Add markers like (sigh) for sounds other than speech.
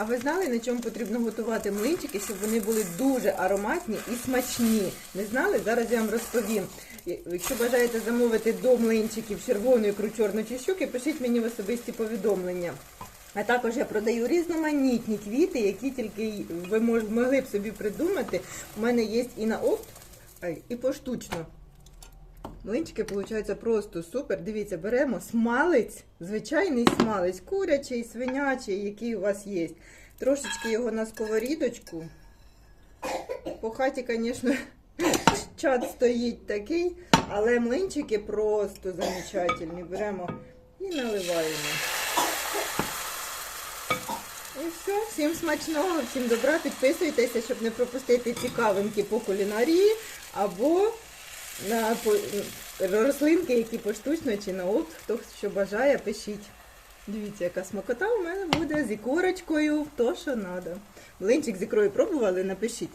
А ви знали, на чому потрібно готувати млинчики, щоб вони були дуже ароматні і смачні? Не знали? Зараз я вам розповім. Якщо бажаєте замовити до млинчиків червону ікру, чорну чи щуки, пишіть мені в особисті повідомлення. А також я продаю різноманітні квіти, які тільки ви могли б собі придумати. У мене є і на опт, і поштучно. Млинчики получаються просто супер. Дивіться, беремо смалець, звичайний смалець, курячий, свинячий, який у вас є. Трошечки його на сковорідочку. По хаті, звісно, (laughs) чат стоїть такий, але млинчики просто замечательні. Беремо і наливаємо. І все, всім смачного, всім добра, підписуйтеся, щоб не пропустити цікавинки по кулінарії або на рослинки, які поштучно чи на опт, хто що бажає, пишіть. Дивіться, яка смакота у мене буде з ікорочкою, то що треба. Блинчик з ікрою пробували, напишіть.